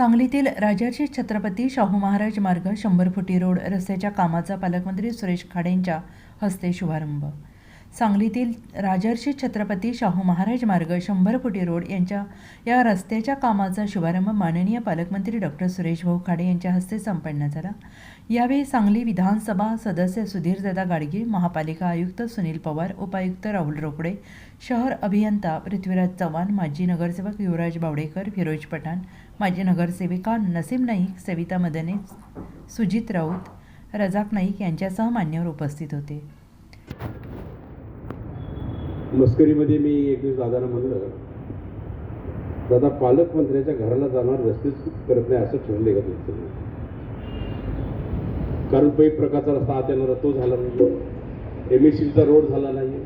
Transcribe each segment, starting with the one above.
सांगलीतील राजर्षी छत्रपती शाहू महाराज मार्ग शंभर फुटी रोड रस्त्याच्या कामाचा पालकमंत्री सुरेश खाडेंच्या हस्ते शुभारंभ. सांगलीतील राजर्षी छत्रपती शाहू महाराज मार्ग शंभर फुटी रोड यांच्या या रस्त्याच्या कामाचा शुभारंभ माननीय पालकमंत्री डॉक्टर सुरेश भाऊ खाडे यांच्या हस्ते संपन्न झाला. यावेळी सांगली विधानसभा सदस्य सुधीरदादा गाडगे महापालिका आयुक्त सुनील पवार उपायुक्त राहुल रोकडे शहर अभियंता पृथ्वीराज चव्हाण माजी नगरसेवक युवराज बावडेकर फिरोज पठाण माजी नगरसेविका नसीम नाईक सविता मदने सुजित राऊत रजाक नाईक यांच्यासह मान्यवर उपस्थित होते. मस्करीमध्ये मी एक दिवस दादाला म्हणलं दादा पालकमंत्र्याच्या घराला जाणार रस्तेच करत नाही असं ठरले का तुमचं? कारण पै प्रकारचा रस्ता आत येणारा तो झाला नाही एम एस सीचा रोड झाला नाही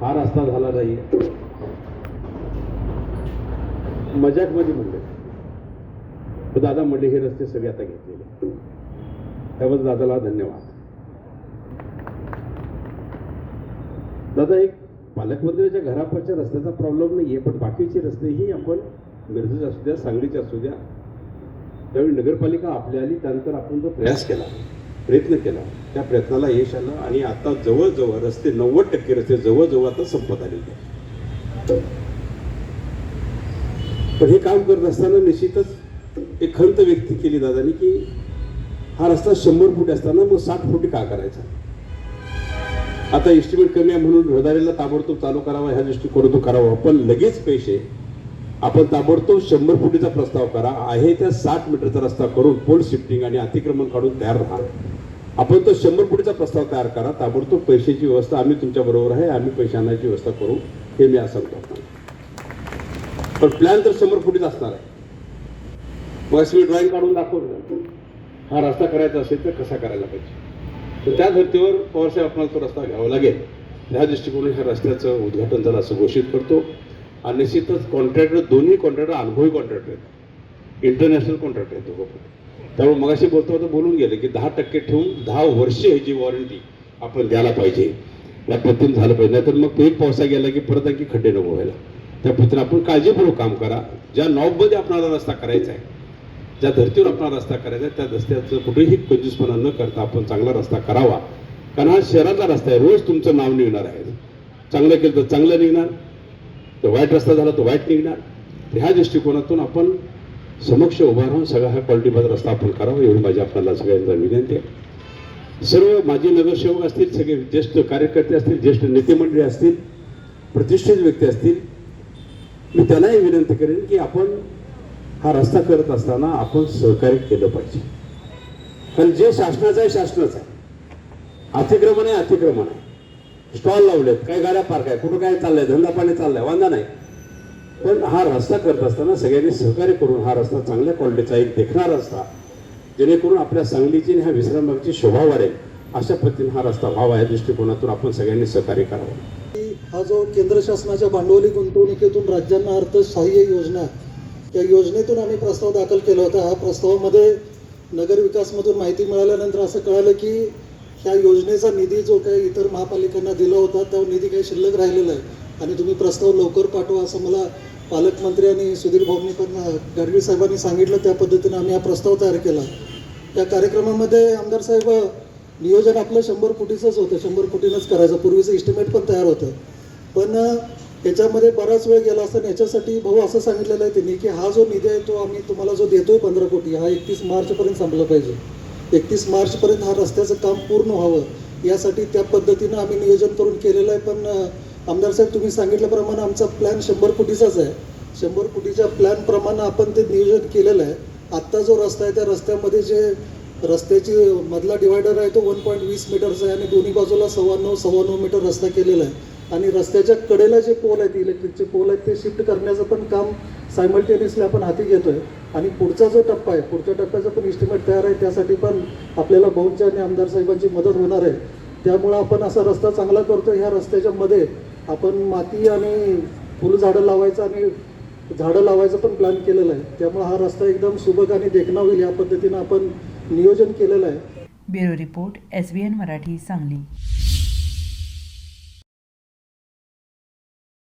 हा रस्ता झाला नाही मजाकमध्ये म्हणलं. तर दादा म्हणले हे रस्ते सगळे आता घेतलेले त्यामुळे दादाला धन्यवाद. दादा एक पालकमंत्र्याच्या घरापाच्या रस्त्याचा प्रॉब्लेम नाही आहे पण बाकीचे रस्तेही आपण मिरजेचे असू द्या सांगलीचे असू द्या. त्यावेळी नगरपालिका आपल्या आली त्यानंतर आपण जो प्रयास केला प्रयत्न केला त्या प्रयत्नाला यश आलं आणि आता जवळजवळ रस्ते नव्वद टक्के रस्ते जवळजवळ आता संपत आलेले आहेत. पण हे काम करत असताना निश्चितच एक खंत व्यक्त केली दादानी की हा रस्ता शंभर फूट असताना मग साठ फुटी का करायचा? आता एस्टिमेट कमी आहे म्हणून रहदारीला ताबडतोब चालू करावा ह्या दृष्टिकोनातून करावा. पण लगेच पैसे आपण ताबडतोब शंभर फुटीचा प्रस्ताव करा आहे त्या साठ मीटरचा रस्ता करून पोल शिफ्टिंग आणि अतिक्रमण काढून तयार राहा. आपण तो शंभर फुटीचा प्रस्ताव तयार करा ताबडतोब पैशाची व्यवस्था आम्ही तुमच्या बरोबर आहे आम्ही पैसे आणायची व्यवस्था करू हे मी असं सांगतो. पण प्लॅन तर शंभर फुटीचा असणार आहे. मग मी ड्रॉइंग काढून दाखवलं. हा रस्ता करायचा असेल तर कसा करायला पाहिजे? तर त्या धर्तीवर पवारसाहेब आपणाला तो रस्ता घ्यावा लागेल. ह्या दृष्टिकोन ह्या रस्त्याचं उद्घाटन झालं असं घोषित करतो. आणि निश्चितच कॉन्ट्रॅक्टर दोन्ही कॉन्ट्रॅक्टर अनुभवी कॉन्ट्रॅक्टर आहेत. इंटरनॅशनल कॉन्ट्रॅक्टर आहेत दोघं त्यामुळे मगाशी बोलतो होतो बोलून गेले की दहा टक्के ठेवून दहा वर्षे ह्याची वॉरंटी आपण द्यायला पाहिजे. या पद्धतीनं झालं पाहिजे. नाहीतर मग एक पावसा गेला की परत आणखी खड्डे नको व्हायला. त्या पद्धतीनं आपण काळजीपूर्वक काम करा. ज्या नॉबमध्ये आपणाला रस्ता करायचा आहे ज्या धर्तीवर आपला रस्ता करायचा आहे, त्या रस्त्याचं कुठेही कंजूसपणा न करता आपण चांगला रस्ता करावा. कारण हा शहरातला रस्ता आहे रोज तुमचं नाव निघणार आहे. चांगलं केलं तर चांगलं निघणार तर वाईट रस्ता झाला तर वाईट निघणार. तर ह्या दृष्टिकोनातून आपण समक्ष उभा राहून सगळा हा क्वालिटीबाज रस्ता आपण करावा एवढी माझी आपल्याला सगळ्यांना विनंती आहे. सर्व माजी नगरसेवक असतील सगळे ज्येष्ठ कार्यकर्ते असतील ज्येष्ठ नेते मंडळी असतील प्रतिष्ठित व्यक्ती असतील मी त्यांनाही विनंती करेन की आपण हा रस्ता करत असताना आपण सहकार्य केलं पाहिजे. कारण जे शासनाचं आहे शासनाचं आहे. अतिक्रमण आहे अतिक्रमण आहे. स्टॉल लावलेत काय गाड्या पार्क आहे कुठं काय चाललंय धंदा पाणी चाललाय वांदा नाही. पण हा रस्ता करत असताना सगळ्यांनी सहकार्य करून हा रस्ता चांगल्या क्वालिटीचा एक देखणार रस्ता जेणेकरून आपल्या सांगलीची आणि ह्या विश्रामबागची शोभा वाढेल अशा पद्धतीने हा रस्ता व्हावा या दृष्टिकोनातून आपण सगळ्यांनी सहकार्य करावं. हा जो केंद्र शासनाच्या भांडवली गुंतवणुकीतून राज्यांना अर्थसहाय्य योजना या योजनेतून आम्ही प्रस्ताव दाखल केला होता. हा प्रस्तावामध्ये नगरविकासमधून माहिती मिळाल्यानंतर असं कळालं की ह्या योजनेचा निधी जो काही इतर महापालिकांना दिला होता तो निधी काही शिल्लक राहिलेला आहे. आणि तुम्ही प्रस्ताव लवकर पाठवा असं मला पालकमंत्री आणि सुधीर भाऊंनी पण गडवी साहेबांनी सांगितलं. त्या पद्धतीनं आम्ही हा प्रस्ताव तयार केला. त्या कार्यक्रमामध्ये आमदार साहेब नियोजन आपलं शंभर कोटीचंच होतं. शंभर कोटीनंच करायचं. पूर्वीचं इस्टिमेट पण तयार होतं. पण याच्यामध्ये बराच वेळ गेला असताना याच्यासाठी भाऊ असं सांगितलेलं आहे त्यांनी की हा जो निधी आहे तो आम्ही तुम्हाला जो देतोय पंधरा कोटी हा एकतीस मार्चपर्यंत संपला पाहिजे. एकतीस मार्चपर्यंत हा रस्त्याचं काम पूर्ण व्हावं. यासाठी त्या पद्धतीनं आम्ही नियोजन करून केलेलं आहे. पण आमदार साहेब तुम्ही सांगितल्याप्रमाणे आमचा प्लॅन शंभर कोटीचाच आहे. शंभर कोटीच्या प्लॅनप्रमाणे आपण ते नियोजन केलेलं आहे. आत्ता जो रस्ता आहे त्या रस्त्यामध्ये जे रस्त्याची मधला डिवायडर आहे तो वन पॉईंट वीस मीटरचा आहे आणि दोन्ही बाजूला सव्वा नऊ सव्वा नऊ मीटर रस्ता केलेला आहे. आणि रस्त्याच्या कडेला जे पोल आहेत इलेक्ट्रिकचे पोल आहेत ते शिफ्ट करण्याचं पण काम सायमल्टेनियसली आपण हाती घेतो आहे आणि पुढचा जो टप्पा आहे पुढच्या टप्प्याचा पण इस्टिमेट तयार आहे त्यासाठी पण आपल्याला भाऊंच्या आणि आमदार साहेबांची मदत होणार आहे. त्यामुळं आपण असा रस्ता चांगला करतो ह्या रस्त्याच्या मध्ये आपण माती आणि फुलझाडं लावायचं आणि झाडं लावायचं पण प्लॅन केलेलं आहे. त्यामुळे हा रस्ता एकदम सुबक आणि देखणा होईल या पद्धतीनं आपण नियोजन केलेलं आहे. Bureau report S B N Marathi Sangli.